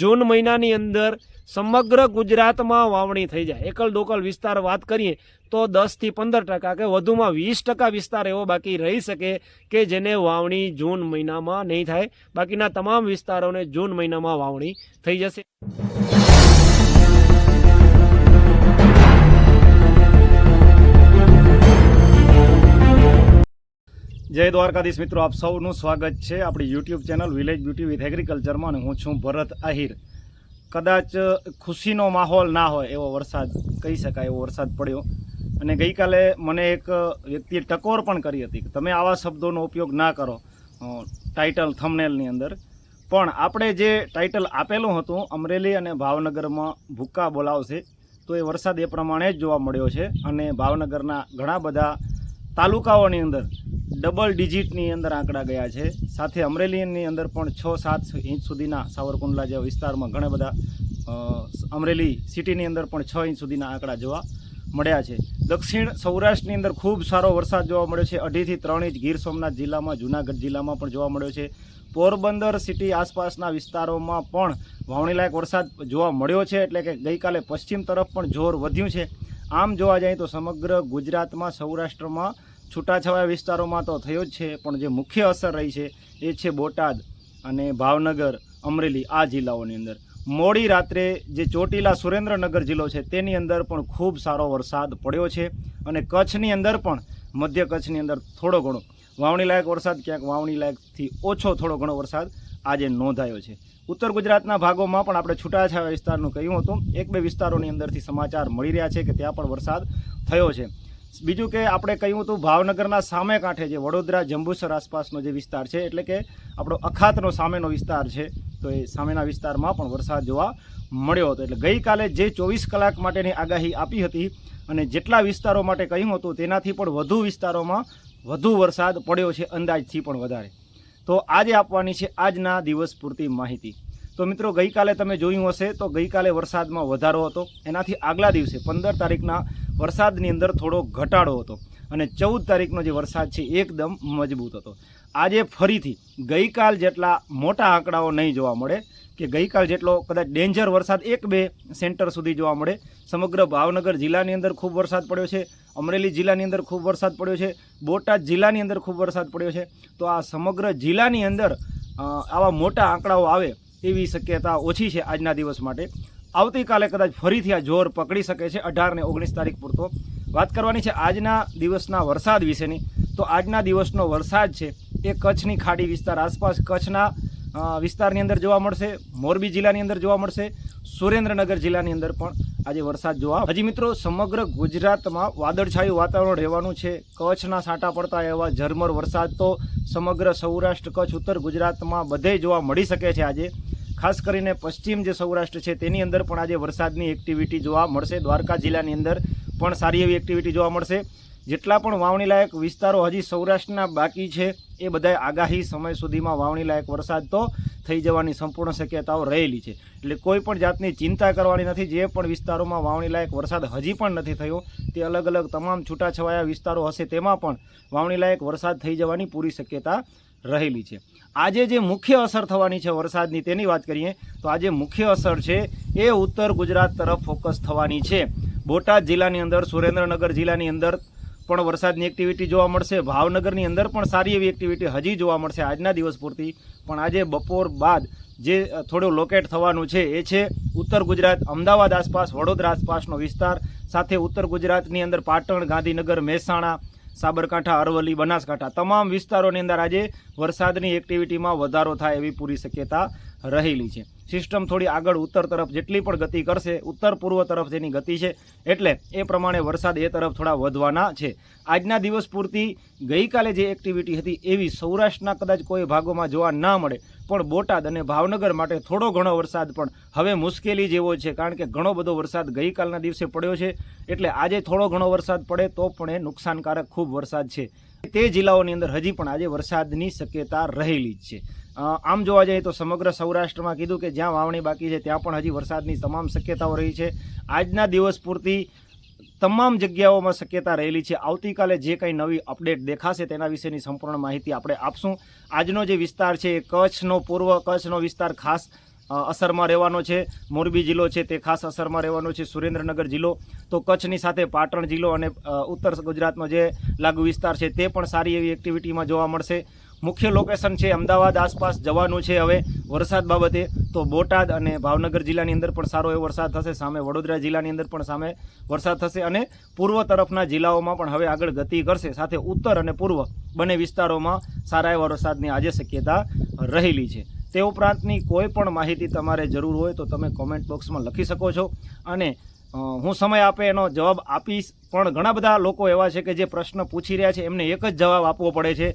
જૂન મહિનાની અંદર સમગ્ર ગુજરાતમાં વાવણી થઈ જાય. એકલ દોકલ વિસ્તાર વાત કરીએ તો દસથી પંદર ટકા કે વધુમાં વીસ ટકા વિસ્તાર એવો બાકી રહી શકે કે જેને વાવણી જૂન મહિનામાં નહીં થાય. બાકીના તમામ વિસ્તારોને જૂન મહિનામાં વાવણી થઈ જશે. જય દ્વારકાધીશ મિત્રો, આપ સૌનું સ્વાગત છે આપણી YouTube channel village beauty with એગ્રીકલ્ચરમાં અને હું છું ભરત આહિર. કદાચ ખુશીનો માહોલ ના હોય એવો વરસાદ, કહી શકાય એવો વરસાદ પડ્યો. અને ગઈકાલે મને એક વ્યક્તિએ ટકોર પણ કરી હતી કે તમે આવા શબ્દોનો ઉપયોગ ના કરો ટાઇટલ થમનેલની અંદર. પણ આપણે જે ટાઇટલ આપેલું હતું, અમરેલી અને ભાવનગરમાં ભૂક્કા બોલાવશે, તો એ વરસાદ એ પ્રમાણે જ જોવા મળ્યો છે. અને ભાવનગરના ઘણા બધા તાલુકાઓની અંદર ડબલ ડિજિટની અંદર આંકડા ગયા છે. સાથે અમરેલીની અંદર પણ છ સાત ઇંચ સુધીના સાવરકુંડલા જેવા વિસ્તારમાં ઘણા બધા અમરેલી સિટીની અંદર પણ છ ઇંચ સુધીના આંકડા જોવા મળ્યા છે. દક્ષિણ સૌરાષ્ટ્રની અંદર ખૂબ સારો વરસાદ જોવા મળ્યો છે. અઢીથી ત્રણ ઇંચ ગીર સોમનાથ જિલ્લામાં, જૂનાગઢ જિલ્લામાં પણ જોવા મળ્યો છે. પોરબંદર સિટી આસપાસના વિસ્તારોમાં પણ વાવણીલાયક વરસાદ જોવા મળ્યો છે. એટલે કે ગઈકાલે પશ્ચિમ તરફ પણ જોર વધ્યું છે. આમ જોવા જાય તો સમગ્ર ગુજરાતમાં, સૌરાષ્ટ્રમાં છૂટાછવાયા વિસ્તારોમાં તો થયો જ છે, પણ જે મુખ્ય અસર રહી છે એ છે બોટાદ અને ભાવનગર, અમરેલી આ જિલ્લાઓની અંદર. મોડી રાત્રે જે ચોટીલા સુરેન્દ્રનગર જિલ્લો છે તેની અંદર પણ ખૂબ સારો વરસાદ પડ્યો છે અને કચ્છની અંદર પણ, મધ્ય કચ્છની અંદર થોડો ઘણો. વાવણીલાયક વરસાદ, ક્યાંક વાવણીલાયકથી ઓછો થોડો ઘણો વરસાદ આજે નોંધાયો છે. ઉત્તર ગુજરાતના ભાગોમાં પણ આપણે છૂટાછવાયા વિસ્તારનું કહ્યું હતું. એક બે વિસ્તારોની અંદરથી સમાચાર મળી રહ્યા છે કે ત્યાં પણ વરસાદ થયો છે. બીજું કે આપણે કહ્યું હતું ભાવનગરના સામે કાંઠે જે વડોદરા જંબુસર આસપાસનો જે વિસ્તાર છે, એટલે કે આપણો અખાતનો સામેનો વિસ્તાર છે, તો એ સામેના વિસ્તારમાં પણ વરસાદ જોવા મળ્યો હતો. એટલે ગઈકાલે જે ચોવીસ કલાક માટેની આગાહી આપી હતી અને જેટલા વિસ્તારો માટે કહ્યું હતું તેનાથી પણ વધુ વિસ્તારોમાં વધુ વરસાદ પડ્યો છે, અંદાજથી પણ વધારે. તો આજે આપવાની છે આજના દિવસ પૂરતી માહિતી. તો મિત્રો ગઈકાલે તમે જોયું હશે તો ગઈકાલે વરસાદમાં વધારો હતો. એનાથી આગલા દિવસે પંદર તારીખના વરસાદની અંદર થોડો ઘટાડો હતો અને ચૌદ તારીખનો જે વરસાદ છે એકદમ મજબૂત હતો. આજે ફરીથી ગઈકાલ જેટલા મોટા આંકડાઓ નહીં જોવા મળે કે ગઈકાલ જેટલો કદાચ ડેન્જર વરસાદ એક બે સેન્ટર સુધી જોવા મળે. સમગ્ર ભાવનગર જિલ્લાની અંદર ખૂબ વરસાદ પડ્યો છે, અમરેલી જિલ્લાની અંદર ખૂબ વરસાદ પડ્યો છે, બોટાદ જિલ્લાની અંદર ખૂબ વરસાદ પડ્યો છે. તો આ સમગ્ર જિલ્લાની અંદર આવા મોટા આંકડાઓ આવે એવી શક્યતા ઓછી છે આજના દિવસ માટે. આવતીકાલે કદાચ ફરીથી આ જોર પકડી શકે છે. અઢાર ને ઓગણીસ તારીખ પૂરતો વાત કરવાની છે આજના દિવસના વરસાદ વિશેની. તો આજના દિવસનો વરસાદ છે એ કચ્છની ખાડી વિસ્તાર આસપાસ કચ્છના વિસ્તારની અંદર જોવા મળશે, મોરબી જિલ્લાની અંદર જોવા મળશે, સુરેન્દ્રનગર જિલ્લાની અંદર પણ આજે વરસાદ જોવા હજી મિત્રો સમગ્ર ગુજરાતમાં વાદળછાયું વાતાવરણ રહેવાનું છે. કચ્છના સાંટા પડતા એવા ઝરમર વરસાદ તો સમગ્ર સૌરાષ્ટ્ર, કચ્છ, ઉત્તર ગુજરાતમાં બધે જોવા મળી શકે છે આજે. ખાસ કરીને પશ્ચિમ જે સૌરાષ્ટ્ર છે, તેની અંદર પણ આજે વરસાદની એક્ટિવિટી જોવા મળશે. દ્વારકા જિલ્લાની અંદર પણ સારી એવી એક્ટિવિટી જોવા મળશે. જેટલા પણ વાવણીલાયક વિસ્તારો હજી સૌરાષ્ટ્રના બાકી છે, એ બધાય આગાહી સમય સુધીમાં વાવણીલાયક વરસાદ તો થઈ જવાની સંપૂર્ણ શક્યતાઓ રહેલી છે. એટલે કોઈ પણ જાતની ચિંતા કરવાની નથી. જે પણ વિસ્તારોમાં વાવણીલાયક વરસાદ હજી પણ નથી થયો, તે અલગ અલગ તમામ છૂટાછવાયા વિસ્તારો હશે, તેમાં પણ વાવણીલાયક વરસાદ થઈ જવાની પૂરી શક્યતા રહેલી છે. આજે જે મુખ્ય અસર થવાની છે વરસાદની તેની વાત કરીએ, તો આજે મુખ્ય અસર છે એ ઉત્તર ગુજરાત તરફ ફોકસ થવાની છે. બોટાદ જિલ્લાની અંદર, સુરેન્દ્રનગર જિલ્લાની અંદર પણ વરસાદની એક્ટિવિટી જોવા મળશે. ભાવનગરની અંદર પણ સારી એવી એક્ટિવિટી હજી જોવા મળશે આજના દિવસ પૂરતી. પણ આજે બપોર બાદ જે થોડું લોકેટ થવાનું છે એ છે ઉત્તર ગુજરાત, અમદાવાદ આસપાસ, વડોદરા આસપાસનો વિસ્તાર. સાથે ઉત્તર ગુજરાતની અંદર પાટણ, ગાંધીનગર, મહેસાણા સાબરકાંઠા, અરવલ્લી, બનાસકાંઠા તમામ વિસ્તારોની અંદર આજે વરસાદની એક્ટિવિટીમાં વધારો થાય એવી પૂરી શક્યતા રહેલી છે. સિસ્ટમ થોડી આગળ ઉત્તર તરફ જેટલી પણ ગતિ કરશે, ઉત્તર પૂર્વ તરફ જેની ગતિ છે, એટલે એ પ્રમાણે વરસાદ એ તરફ થોડા વધવાના છે. આજના દિવસ પૂરતી ગઈકાલે જે એક્ટિવિટી હતી એવી સૌરાષ્ટ્રના કદાચ કોઈ ભાગોમાં જોવા ના મળે, પણ બોટાદ અને ભાવનગર માટે થોડો ઘણો વરસાદ પણ હવે મુશ્કેલી જેવો છે, કારણ કે ઘણો બધો વરસાદ ગઈકાલના દિવસે પડ્યો છે, એટલે આજે થોડો ઘણો વરસાદ પડે તો પણ એ નુકસાનકારક ખૂબ વરસાદ છે. તે જિલ્લાઓની અંદર હજી પણ આજે વરસાદની શક્યતા રહેલી જ છે. આમ જોવા જઈએ તો સમગ્ર સૌરાષ્ટ્રમાં કીધું કે જ્યાં વાવણી બાકી છે ત્યાં પણ હજી વરસાદની તમામ શક્યતાઓ રહી છે. આજના દિવસ પૂરતી તમામ જગ્યાઓમાં શક્યતા રહેલી છે. આવતીકાલે જે કંઈ નવી અપડેટ દેખાશે તેના વિશેની સંપૂર્ણ માહિતી આપણે આપશું. આજનો જે વિસ્તાર છે એ કચ્છનો પૂર્વ કચ્છનો વિસ્તાર ખાસ અસરમાં રહેવાનો છે. મોરબી જિલ્લો છે તે ખાસ અસરમાં રહેવાનો છે. સુરેન્દ્રનગર જિલ્લો. તો કચ્છની સાથે પાટણ જિલ્લો અને ઉત્તર ગુજરાતનો જે લાગુ વિસ્તાર છે તે પણ સારી એવી એક્ટિવિટીમાં જોવા મળશે. મુખ્ય લોકેશન છે અમદાવાદ, આસપાસ જવાનું છે હવે વરસાદ બાબતે. તો બોટાદ અને ભાવનગર જિલ્લાની અંદર પણ સારો એવો વરસાદ થશે. સામે વડોદરા જિલ્લાની અંદર પણ સામે વરસાદ થશે અને પૂર્વ તરફના જિલ્લાઓમાં પણ હવે આગળ ગતિ કરશે. સાથે ઉત્તર અને પૂર્વ બંને વિસ્તારોમાં સારા એવા વરસાદની આજે શક્યતા રહેલી છે. તે ઉપરાંતની કોઈ પણ માહિતી તમારે જરૂર હોય તો તમે કોમેન્ટ બોક્સમાં લખી શકો છો. અને હું સમય આપે એનો જવાબ આપીશ. પણ ઘણા બધા લોકો એવા છે કે જે પ્રશ્ન પૂછી રહ્યા છે, એમને એક જ જવાબ આપવો પડે છે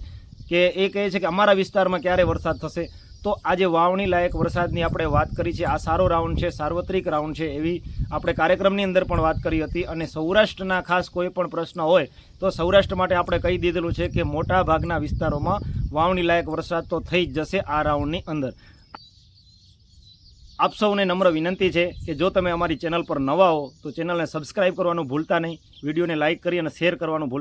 કે એ કહે છે કે અમારા વિસ્તારમાં ક્યારે વરસાદ થશે? તો આજે વાવણી લાયક વરસાદની આપણે વાત કરી છે. આ સારો રાઉન્ડ છે, સાર્વત્રિક રાઉન્ડ છે એવી આપણે કાર્યક્રમની અંદર પણ વાત કરી હતી. અને સૌરાષ્ટ્રના ખાસ કોઈ પણ પ્રશ્ન હોય તો સૌરાષ્ટ્ર માટે આપણે કહી દીધેલું છે કે મોટા ભાગના વિસ્તારોમાં વાવણી લાયક વરસાદ તો થઈ જ જશે આ રાઉન્ડની અંદર. આપ સૌને નમ્ર વિનંતી છે કે જો તમે અમારી ચેનલ પર નવા હો તો ચેનલને સબસ્ક્રાઈબ કરવાનું ભૂલતા નહીં. વિડીયોને લાઇક કરી અને શેર કરવાનું ભૂલતા